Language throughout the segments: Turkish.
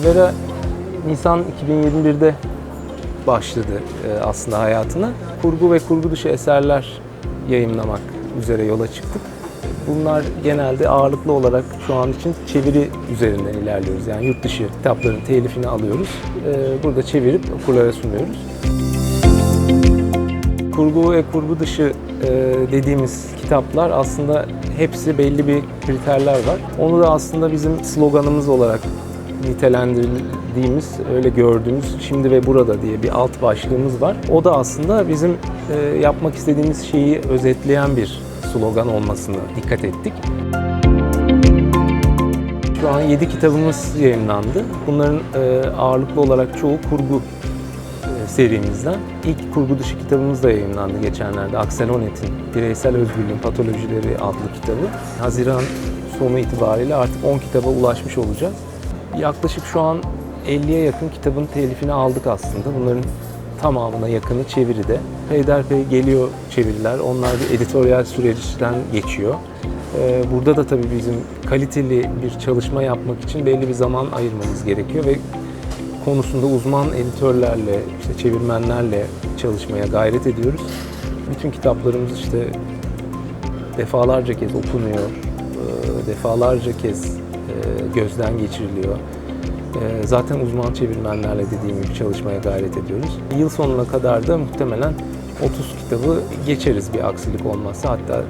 Rivera Nisan 2021'de başladı e, aslında hayatına. Kurgu ve kurgu dışı eserler yayımlamak üzere yola çıktık. Bunlar genelde ağırlıklı olarak şu an için çeviri üzerinden ilerliyoruz. Yani yurt dışı kitapların telifini alıyoruz. E, Burada çevirip okurlara sunuyoruz. Kurgu ve kurgu dışı e, dediğimiz kitaplar aslında hepsi belli bir kriterler var. Onu da aslında bizim sloganımız olarak nitelendirdiğimiz, öyle gördüğümüz şimdi ve burada diye bir alt başlığımız var. O da aslında bizim e, yapmak istediğimiz şeyi özetleyen bir slogan olmasına dikkat ettik. Şu an 7 kitabımız yayınlandı. Bunların e, ağırlıklı olarak çoğu kurgu e, serimizden. İlk kurgu dışı kitabımız da yayınlandı geçenlerde. Aksel Honet'in Bireysel Özgürlüğün Patolojileri adlı kitabı. Haziran sonu itibariyle artık 10 kitaba ulaşmış olacağız. Yaklaşık şu an 50'ye yakın kitabın telifini aldık aslında. Bunların tamamına yakını çeviride. Peyderpey geliyor çeviriler. Onlar bir editoryal süreçten geçiyor. Ee, Burada da tabii bizim kaliteli bir çalışma yapmak için belli bir zaman ayırmamız gerekiyor ve konusunda uzman editörlerle, işte çevirmenlerle çalışmaya gayret ediyoruz. Bütün kitaplarımız işte defalarca kez okunuyor, e, defalarca kez gözden geçiriliyor. E, Zaten uzman çevirmenlerle dediğim gibi çalışmaya gayret ediyoruz. Yıl sonuna kadar da muhtemelen 30 kitabı geçeriz bir aksilik olmazsa. Hatta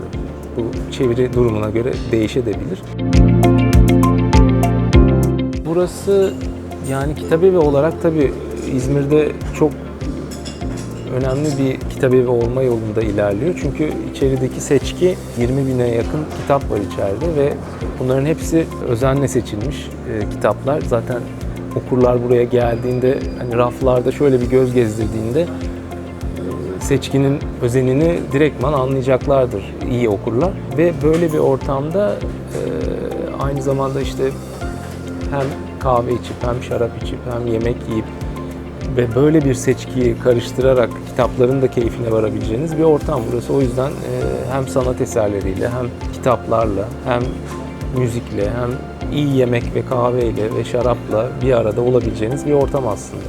bu çeviri durumuna göre değişebilir. Burası yani kitabevi olarak tabii İzmir'de çok önemli bir kitabevi olma yolunda ilerliyor. Çünkü içerideki seçki 20 bine yakın kitap var içeride ve bunların hepsi özenle seçilmiş e, kitaplar. Zaten okurlar buraya geldiğinde hani raflarda şöyle bir göz gezdirdiğinde e, seçkinin özenini direktman anlayacaklardır iyi okurlar. Ve böyle bir ortamda e, aynı zamanda işte hem kahve içip hem şarap içip hem yemek yiyip ve böyle bir seçkiyi karıştırarak kitapların da keyfine varabileceğiniz bir ortam burası. O yüzden e, hem sanat eserleriyle hem kitaplarla hem müzikle hem iyi yemek ve kahveyle ve şarapla bir arada olabileceğiniz bir ortam aslında.